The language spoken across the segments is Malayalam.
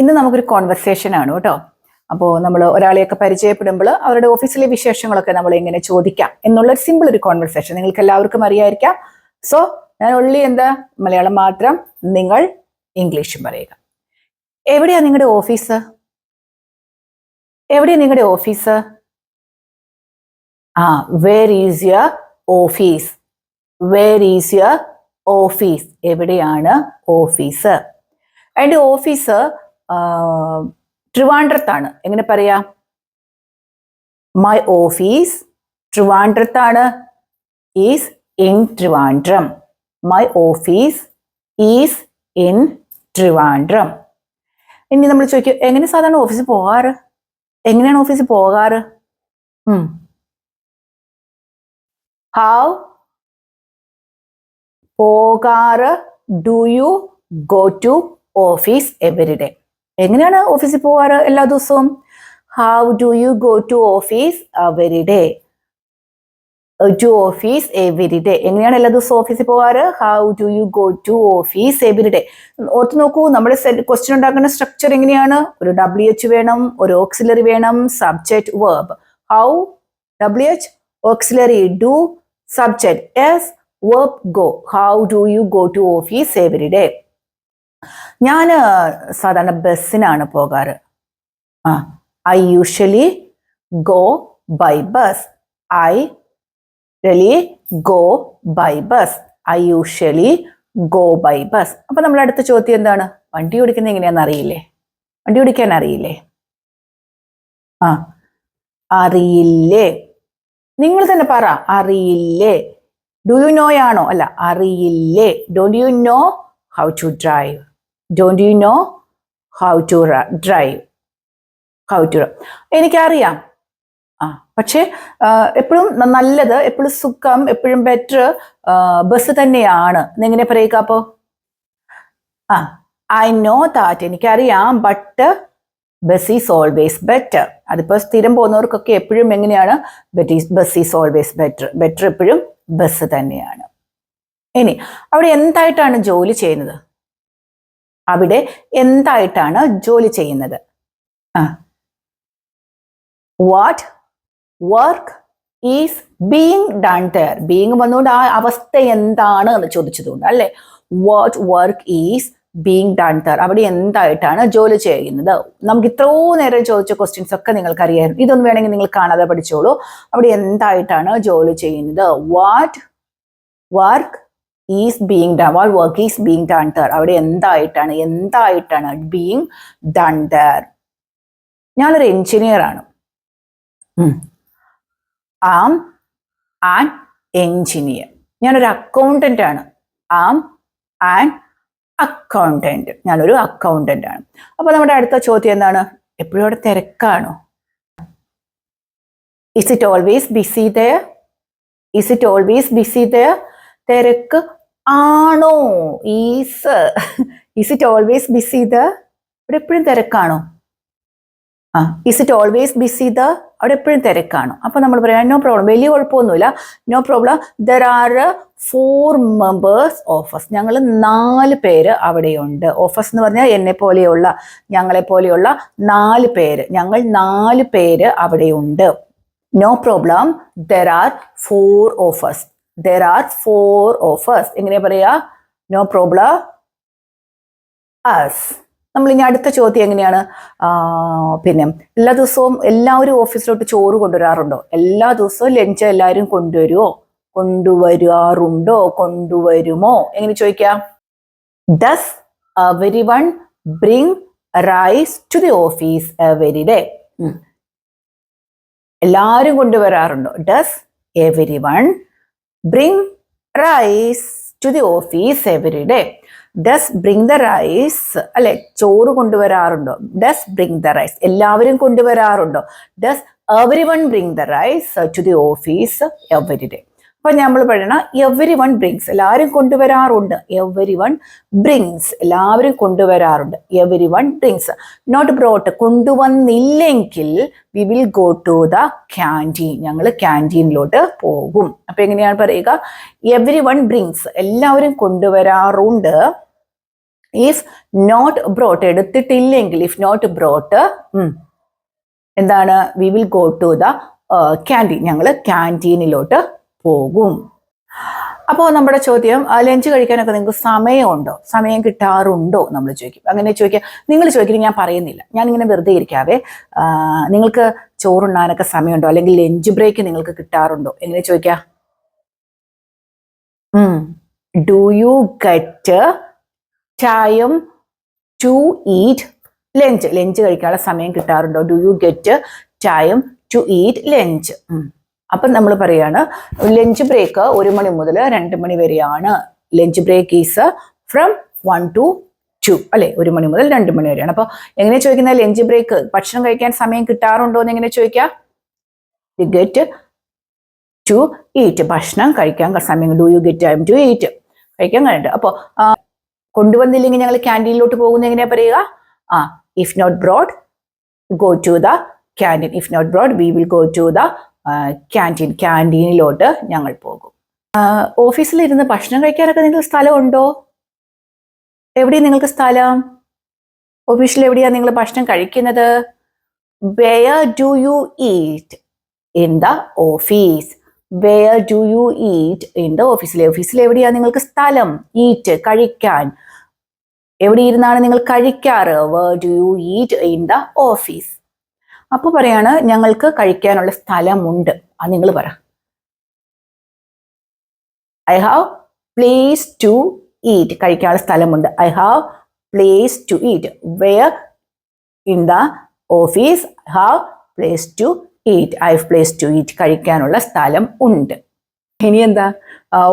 ഇന്ന് നമുക്കൊരു കോൺവെർസേഷൻ ആണ് കേട്ടോ. അപ്പോൾ നമ്മൾ ഒരാളെയൊക്കെ പരിചയപ്പെടുമ്പോൾ അവരുടെ ഓഫീസിലെ വിശേഷങ്ങളൊക്കെ നമ്മൾ എങ്ങനെ ചോദിക്കാം എന്നുള്ള ഒരു സിമ്പിൾ ഒരു കോൺവെർസേഷൻ നിങ്ങൾക്ക് എല്ലാവർക്കും അറിയായിരിക്കാം. സോ ഞാൻ ഉള്ളി എന്താ? മലയാളം മാത്രം നിങ്ങൾ ഇംഗ്ലീഷും പറയുക. എവിടെയാ നിങ്ങളുടെ ഓഫീസ് എവിടെയാ നിങ്ങളുടെ ഓഫീസ് ആ where is your office where is your office എവിടെയാണ് ഓഫീസ് ആൻഡ് ഓഫീസ് ട്രിവാൻഡ്രത്താണ്. എങ്ങനെ പറയാ? My office ട്രിവാൻഡ്രത്താണ്. Is in Trivandrum my office is in Trivandrum ഇനി നമ്മൾ ചോദിക്കും എങ്ങനെ സാധാരണ ഓഫീസിൽ പോകാറ്? എങ്ങനെയാണ് ഓഫീസിൽ പോകാറ്? ഹൗ പോകാറ്? Do you go to office every day എങ്ങനെയാണ് ഓഫീസിൽ പോവാറ് എല്ലാ ദിവസവും? How do you go to office every day to office every day എങ്ങനെയാണ് എല്ലാ ദിവസവും ഓഫീസിൽ പോവാറ് how do you go to office every day ഓർത്ത് നോക്കൂ നമ്മുടെ ക്വസ്റ്റ്യൻ ഉണ്ടാക്കുന്ന സ്ട്രക്ചർ എങ്ങനെയാണ്? ഒരു ഡബ്ല്യു എച്ച് വേണം ഒരു ഓക്സിലറി വേണം subject verb how W H auxiliary do subject S work go how do you go to office every day ഞാൻ സാധാരണ ബസ്സിനാണ് പോകാറ്. ആ I usually go by bus I usually go by bus I usually go by bus അപ്പൊ നമ്മൾ അടുത്ത ചോദ്യം എന്താണ്? വണ്ടി ഓടിക്കുന്നത് എങ്ങനെയാണെന്ന് അറിയില്ലേ? വണ്ടി ഓടിക്കാൻ അറിയില്ലേ? ആ അറിയില്ലേ. നിങ്ങൾ തന്നെ പറ അറിയില്ലേ. ഡു യു നോ ആണോ? അല്ല അറിയില്ലേ. Don't you know how to drive don't you know how to drive how to എനിക്കറിയാം. ആ പക്ഷേ എപ്പോഴും നല്ലത് എപ്പോഴും സുഖം എപ്പോഴും ബെറ്റർ ബസ് തന്നെയാണ്. എന്നെങ്ങനെ പറയുക അപ്പോ? ആ ഐ നോ ദാറ്റ് എനിക്കറിയാം but bus is always better അതിപ്പോൾ സ്ഥിരം പോകുന്നവർക്കൊക്കെ എപ്പോഴും എങ്ങനെയാണ്? Bus is always better better എപ്പോഴും ബസ് തന്നെയാണ്. ഇനി അവിടെ എന്തായിട്ടാണ് ജോലി ചെയ്യുന്നത്? അവിടെ എന്തായിട്ടാണ് ജോലി ചെയ്യുന്നത്? What work is being done there being വന്നുകൊണ്ട് ആ അവസ്ഥ എന്താണ് എന്ന് ചോദിച്ചതുകൊണ്ട് അല്ലേ? What work is being done there അവിടെ എന്തായിട്ടാണ് ജോലി ചെയ്യുന്നത്? നമുക്ക് ഇത്രയോ നേരം ചോദിച്ച ക്വസ്റ്റ്യൻസ് ഒക്കെ നിങ്ങൾക്ക് അറിയാം ഇതൊന്നും വേണമെങ്കിൽ നിങ്ങൾ കാണാതെ പഠിച്ചോളൂ. അവിടെ എന്തായിട്ടാണ് ജോലി ചെയ്യുന്നത്? What work is being done what work is being done there അവിടെ എന്തായിട്ടാണ് എന്തായിട്ടാണ് ബീങ് ഡൺ ദർ ഞാനൊരു എഞ്ചിനീയർ ആണ്. ആം ആൻ എഞ്ചിനീയർ ഞാനൊരു അക്കൗണ്ടന്റ് ആണ്. ആം ആൻ അക്കൗണ്ടന്റ് ഞാനൊരു അക്കൗണ്ടന്റ് ആണ്. അപ്പൊ നമ്മുടെ അടുത്ത ചോദ്യം എന്താണ്? എപ്പോഴും അവിടെ തിരക്കാണോ? Is it always busy there is it always busy there തിരക്ക് ആണോ? Is is it always busy the അവിടെ എപ്പോഴും തിരക്കാണോ? ആ is it always busy the അവിടെ എപ്പോഴും തിരക്കാണോ? അപ്പൊ നമ്മൾ പറയാം നോ പ്രോബ്ലം വലിയ കുഴപ്പമൊന്നുമില്ല. No problem there are four members office ഞങ്ങൾ നാല് പേര് അവിടെയുണ്ട്. ഓഫീസ് എന്ന് പറഞ്ഞാൽ എന്നെ പോലെയുള്ള ഞങ്ങളെ പോലെയുള്ള നാല് പേര്. ഞങ്ങൾ നാല് പേര് അവിടെയുണ്ട്. No problem there are four offers there are four offers എങ്ങനെയാ പറയാ? നോ പ്രോബ്ല അസ് നമ്മൾ ഇനി അടുത്ത ചോദ്യം എങ്ങനെയാണ്? പിന്നെ എല്ലാ ദിവസവും എല്ലാവരും ഓഫീസിലോട്ട് ചോറ് കൊണ്ടുവരാറുണ്ടോ? എല്ലാ ദിവസവും ലഞ്ച് എല്ലാവരും കൊണ്ടുവരുമോ കൊണ്ടുവരാറുണ്ടോ? കൊണ്ടുവരുമോ? എങ്ങനെ ചോദിക്കാം? Does everyone bring rice to the office every day എല്ലാവരും കൊണ്ടുവരാറുണ്ടോ? Does everyone bring rice to the office every day does bring the rice അല്ലെ ചോറ് കൊണ്ടുവരാറുണ്ടോ? ഡസ് ബ്രിങ് ദ റൈസ് എല്ലാവരും കൊണ്ടുവരാറുണ്ടോ? Does everyone bring the rice to the office every day അപ്പൊ നമ്മൾ പറയണം എവരി വൺ ബ്രിങ്സ് എല്ലാവരും കൊണ്ടുവരാറുണ്ട്. എവരി വൺ ബ്രിങ്സ് എല്ലാവരും കൊണ്ടുവരാറുണ്ട്. Everyone brings not brought കൊണ്ടുവന്നില്ലെങ്കിൽ we will go to the canteen ഞങ്ങൾ ക്യാന്റീനിലോട്ട് പോകും. അപ്പൊ എങ്ങനെയാണ് പറയുക? എവരി വൺ ബ്രിങ്സ് എല്ലാവരും കൊണ്ടുവരാറുണ്ട്. ഇഫ് നോട്ട് ബ്രോട്ട് എടുത്തിട്ടില്ലെങ്കിൽ ഇഫ് നോട്ട് ബ്രോട്ട് എന്താണ്? We will go to the canteen ഞങ്ങൾ ക്യാന്റീനിലോട്ട് പോകും. അപ്പോൾ നമ്മുടെ ചോദ്യം ലഞ്ച് കഴിക്കാനൊക്കെ നിങ്ങൾക്ക് സമയമുണ്ടോ? സമയം കിട്ടാറുണ്ടോ? നമ്മൾ ചോദിക്കും. അങ്ങനെ ചോദിക്കുക നിങ്ങൾ ചോദിക്കുന്നത് ഞാൻ പറയുന്നില്ല. ഞാൻ ഇങ്ങനെ വെറുതെ ഇരിക്കാവേ. നിങ്ങൾക്ക് ചോറുണ്ണാനൊക്കെ സമയമുണ്ടോ? അല്ലെങ്കിൽ ലഞ്ച് ബ്രേക്ക് നിങ്ങൾക്ക് കിട്ടാറുണ്ടോ? എങ്ങനെ ചോദിക്കുക do you get time to eat lunch lunch കഴിക്കാനുള്ള സമയം കിട്ടാറുണ്ടോ? Do you get time to eat lunch അപ്പം നമ്മൾ പറയാണ് ലഞ്ച് ബ്രേക്ക് ഒരു മണി മുതൽ രണ്ട് മണി വരെയാണ്. Lunch break is from one to two അല്ലെ? ഒരു മണി മുതൽ രണ്ട് മണി വരെയാണ്. അപ്പോൾ എങ്ങനെ ചോദിക്കുന്ന ലഞ്ച് ബ്രേക്ക് ഭക്ഷണം കഴിക്കാൻ സമയം കിട്ടാറുണ്ടോ എന്ന് എങ്ങനെ ചോദിക്കാം യു ഗെറ്റ് ടു ഈറ്റ് ഭക്ഷണം കഴിക്കാൻ സമയം. Do you get time to eat കഴിക്കാൻ കഴിഞ്ഞിട്ട് അപ്പോൾ കൊണ്ടുവന്നില്ലെങ്കിൽ ഞങ്ങൾ ക്യാന്റീനിലോട്ട് പോകുന്ന എങ്ങനെയാ പറയുക? ആ if not brought go to the canteen if not brought we will go to the canteen ക്യാന്റീനിലോട്ട് ഞങ്ങൾ പോകും. ഓഫീസിലിരുന്ന് ഭക്ഷണം കഴിക്കാനൊക്കെ നിങ്ങൾക്ക് സ്ഥലമുണ്ടോ? എവിടെയാണ് നിങ്ങൾക്ക് സ്ഥലം? ഓഫീസിൽ എവിടെയാണ് നിങ്ങൾ ഭക്ഷണം കഴിക്കുന്നത്? Where do you eat in the office where do you eat in the ഓഫീസിലെ ഓഫീസിൽ എവിടെയാണ് നിങ്ങൾക്ക് സ്ഥലം? ഈറ്റ് കഴിക്കാൻ. എവിടെ ഇരുന്നാണ് നിങ്ങൾ കഴിക്കാറ്? Where do you eat in the office അപ്പോൾ പറയാണ് ഞങ്ങൾക്ക് കഴിക്കാനുള്ള സ്ഥലമുണ്ട്. ആ നിങ്ങൾ പറ. I have place to eat. കഴിക്കാനുള്ള സ്ഥലമുണ്ട്. I have place to eat. Where in the office. I have place to eat. I have place to eat. കഴിക്കാനുള്ള സ്ഥലം ഉണ്ട്. ഇനി എന്താ?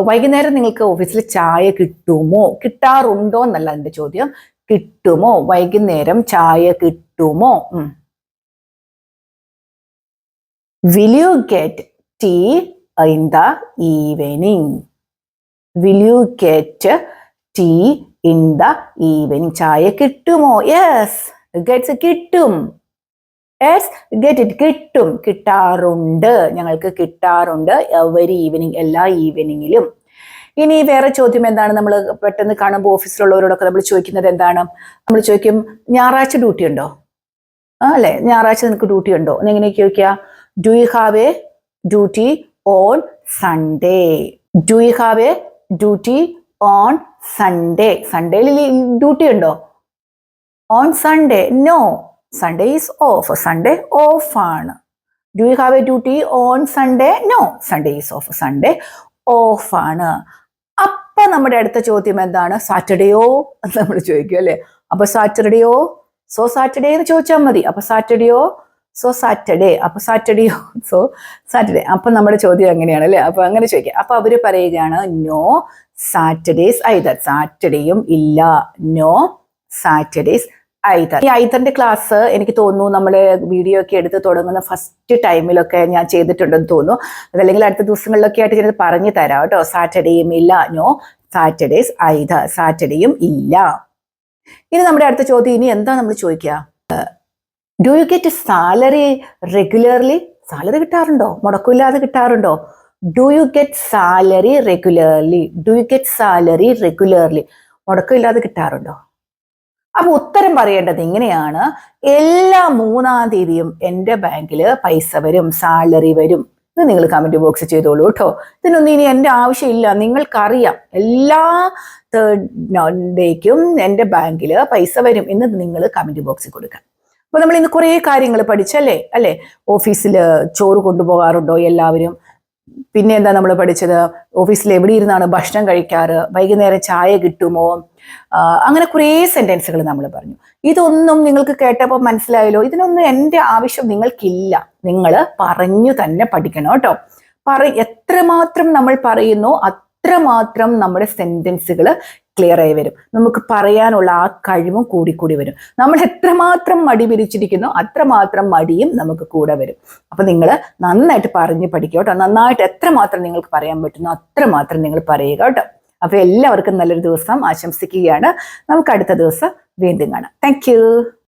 വൈകുന്നേരം നിങ്ങൾക്ക് ഓഫീസിൽ ചായ കിട്ടുമോ? കിട്ടാറുണ്ടോ എന്നല്ല എന്റെ ചോദ്യം. കിട്ടുമോ? വൈകുന്നേരം ചായ കിട്ടുമോ? Will you get tea in the evening? Will you get tea in the evening? ചായ കിട്ടുമോ? യെസ് ഗെറ്റ്സ് കിട്ടും. യെസ് ഗെറ്റ് ഇറ്റ് കിട്ടും. കിട്ടാറുണ്ട്. ഞങ്ങൾക്ക് കിട്ടാറുണ്ട് എവരി ഈവനിങ് എല്ലാ ഈവനിങ്ങിലും ഇനി വേറെ ചോദ്യം എന്താണ്? നമ്മൾ പെട്ടെന്ന് കാണുമ്പോൾ ഓഫീസിലുള്ളവരോടൊക്കെ നമ്മൾ ചോദിക്കുന്നത് എന്താണ്? നമ്മൾ ചോദിക്കും ഞായറാഴ്ച ഡ്യൂട്ടി ഉണ്ടോ? അല്ലേ? ഞായറാഴ്ച നിനക്ക് ഡ്യൂട്ടി ഉണ്ടോ? എന്ന് ചോദിക്കുക? Do you have a duty on Sunday do you have a duty on Sunday സൺഡേയിൽ duty ഉണ്ടോ? On Sunday no Sunday is off Sunday off ആണ്. Do you have a duty on Sunday no Sunday is off Sunday off ആണ്. അപ്പൊ നമ്മുടെ അടുത്ത ചോദ്യം എന്താണ്? സാറ്റർഡേയോ എന്ന് നമ്മൾ ചോദിക്കും അല്ലേ? അപ്പൊ സാറ്റർഡേയോ സോ സാറ്റർഡേ എന്ന് ചോദിച്ചാൽ മതി. അപ്പൊ സാറ്റർഡേയോ സോ സാറ്റർഡേ അപ്പൊ സാറ്റർഡേയോ സോ സാറ്റർഡേ അപ്പൊ നമ്മുടെ ചോദ്യം എങ്ങനെയാണ് അല്ലേ? അപ്പൊ അങ്ങനെ ചോദിക്കാം. അപ്പൊ അവർ പറയുകയാണ് നോ സാറ്റർഡേസ് ഐതർ സാറ്റർഡേയും ഇല്ല. നോ സാറ്റർഡേസ് ഐതർ ഈ ഐതറിന്റെ ക്ലാസ് എനിക്ക് തോന്നുന്നു നമ്മൾ വീഡിയോ ഒക്കെ എടുത്ത് തുടങ്ങുന്ന ഫസ്റ്റ് ടൈമിലൊക്കെ ഞാൻ ചെയ്തിട്ടുണ്ടെന്ന് തോന്നുന്നു. അതല്ലെങ്കിൽ അടുത്ത ദിവസങ്ങളിലൊക്കെ ആയിട്ട് ഞാനത് പറഞ്ഞു തരാം കേട്ടോ. സാറ്റർഡേയും ഇല്ല. നോ സാറ്റർഡേസ് ഐതർ സാറ്റർഡേയും ഇല്ല. ഇനി നമ്മുടെ അടുത്ത ചോദ്യം. ഇനി എന്താ നമ്മൾ ചോദിക്കുക? Do you get salary regularly salary കിട്ടാറുണ്ടോ? മുടക്കമില്ലാതെ കിട്ടാറുണ്ടോ? Do you get salary regularly do you get salary regularly മുടക്കമില്ലാതെ കിട്ടാറുണ്ടോ? അപ്പൊ ഉത്തരം പറയേണ്ടത് ഇങ്ങനെയാണ്. എല്ലാ മൂന്നാം തീയതിയും എന്റെ ബാങ്കിൽ പൈസ വരും സാലറി വരും. ഇത് നിങ്ങൾ കമന്റ് ബോക്സ് ചെയ്തോളൂ കേട്ടോ. ഇതിനൊന്നും ഇനി എന്റെ ആവശ്യമില്ല. നിങ്ങൾക്കറിയാം. എല്ലാ തേർഡ് ഡേക്കും എന്റെ ബാങ്കിൽ പൈസ വരും എന്ന് നിങ്ങൾ കമന്റ് ബോക്സിൽ കൊടുക്കാം അപ്പൊ നമ്മൾ ഇന്ന് കുറേ കാര്യങ്ങൾ പഠിച്ചല്ലേ അല്ലേ? ഓഫീസിൽ ചോറ് കൊണ്ടുപോകാറുണ്ടോ എല്ലാവരും? പിന്നെ എന്താ നമ്മൾ പഠിച്ചത്? ഓഫീസിൽ എവിടെ ഇരുന്നാണ് ഭക്ഷണം കഴിക്കാറ്? വൈകുന്നേരം ചായ കിട്ടുമോ? അങ്ങനെ കുറേ സെന്റൻസുകൾ നമ്മൾ പറഞ്ഞു. ഇതൊന്നും നിങ്ങൾക്ക് കേട്ടപ്പോൾ മനസ്സിലായല്ലോ. ഇതിനൊന്നും എന്റെ ആവശ്യം നിങ്ങൾക്കില്ല. നിങ്ങൾ പറഞ്ഞു തന്നെ പഠിക്കണം കേട്ടോ. പറ എത്രമാത്രം നമ്മൾ പറയുന്നു അത്രമാത്രം നമ്മുടെ സെന്റൻസുകൾ ക്ലിയർ ആയി വരും. നമുക്ക് പറയാനുള്ള ആ കഴിവും കൂടിക്കൂടി വരും. നമ്മൾ എത്രമാത്രം മടി പിരിച്ചിരിക്കുന്നു അത്രമാത്രം മടിയും നമുക്ക് കൂടെ വരും. അപ്പൊ നിങ്ങൾ നന്നായിട്ട് പറഞ്ഞ് പഠിക്കുക കേട്ടോ. നന്നായിട്ട് എത്രമാത്രം നിങ്ങൾക്ക് പറയാൻ പറ്റുന്നു അത്രമാത്രം നിങ്ങൾ പറയുക കേട്ടോ. അപ്പൊ എല്ലാവർക്കും നല്ലൊരു ദിവസം ആശംസിക്കുകയാണ്. നമുക്ക് അടുത്ത ദിവസം വീണ്ടും കാണാം. താങ്ക്